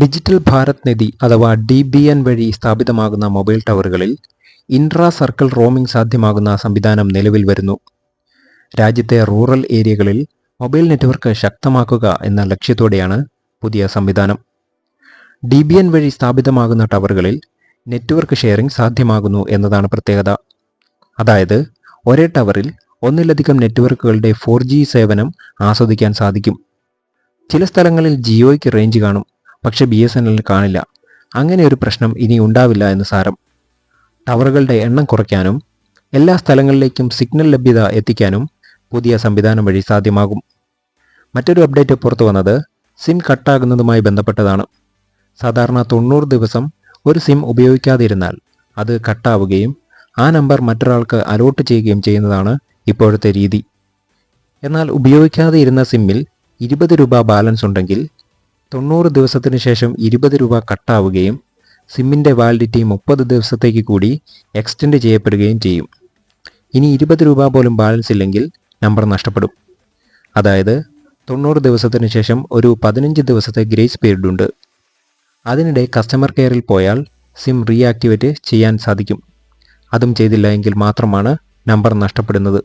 Digital Bharat നിധി അഥവാ D B N വഴി സ്ഥാപിതമാകുന്ന മൊബൈൽ ടവറുകളിൽ ഇൻട്രാ സർക്കിൾ റോമിംഗ് സാധ്യമാകുന്ന സംവിധാനം നിലവിൽ വരുന്നു. രാജ്യത്തെ റൂറൽ ഏരിയകളിൽ മൊബൈൽ നെറ്റ്വർക്ക് ശക്തമാക്കുക എന്ന ലക്ഷ്യത്തോടെയാണ് പുതിയ സംവിധാനം. ഡി ബി എൻ വഴി സ്ഥാപിതമാകുന്ന ടവറുകളിൽ നെറ്റ്വർക്ക് ഷെയറിംഗ് സാധ്യമാകുന്നു എന്നതാണ് പ്രത്യേകത. അതായത് ഒരേ ടവറിൽ ഒന്നിലധികം നെറ്റ്വർക്കുകളുടെ ഫോർ സേവനം ആസ്വദിക്കാൻ സാധിക്കും. ചില സ്ഥലങ്ങളിൽ ജിയോയ്ക്ക് റേഞ്ച് കാണും. പക്ഷെ ബി എസ് എൻ എല്ലിന് കാണില്ല. അങ്ങനെ ഒരു പ്രശ്നം ഇനി ഉണ്ടാവില്ല എന്ന് സാരം. ടവറുകളുടെ എണ്ണം കുറയ്ക്കാനും എല്ലാ സ്ഥലങ്ങളിലേക്കും സിഗ്നൽ ലഭ്യത എത്തിക്കാനും പുതിയ സംവിധാനം വഴി സാധ്യമാകും. മറ്റൊരു അപ്ഡേറ്റ് പുറത്തു വന്നത് സിം കട്ടാകുന്നതുമായി ബന്ധപ്പെട്ടതാണ്. സാധാരണ തൊണ്ണൂറ് ദിവസം ഒരു സിം ഉപയോഗിക്കാതിരുന്നാൽ അത് കട്ടാവുകയും ആ നമ്പർ മറ്റൊരാൾക്ക് അലോട്ട് ചെയ്യുകയും ചെയ്യുന്നതാണ് ഇപ്പോഴത്തെ രീതി. എന്നാൽ ഉപയോഗിക്കാതെ ഇരുന്ന സിമ്മിൽ ഇരുപത് രൂപ ബാലൻസ് ഉണ്ടെങ്കിൽ തൊണ്ണൂറ് ദിവസത്തിന് ശേഷം ഇരുപത് രൂപ കട്ടാവുകയും സിമ്മിന്റെ വാലിഡിറ്റി മുപ്പത് ദിവസത്തേക്ക് കൂടി എക്സ്റ്റെൻഡ് ചെയ്യപ്പെടുകയും ചെയ്യും. ഇനി ഇരുപത് രൂപ പോലും ബാലൻസ് ഇല്ലെങ്കിൽ നമ്പർ നഷ്ടപ്പെടും. അതായത് തൊണ്ണൂറ് ദിവസത്തിന് ശേഷം ഒരു പതിനഞ്ച് ദിവസത്തെ ഗ്രേസ് പീരീഡ് ഉണ്ട്. അതിനിടെ കസ്റ്റമർ കെയറിൽ പോയാൽ സിം റീആക്ടിവേറ്റ് ചെയ്യാൻ സാധിക്കും. അതും ചെയ്തില്ല എങ്കിൽ മാത്രമാണ് നമ്പർ നഷ്ടപ്പെടുന്നത്.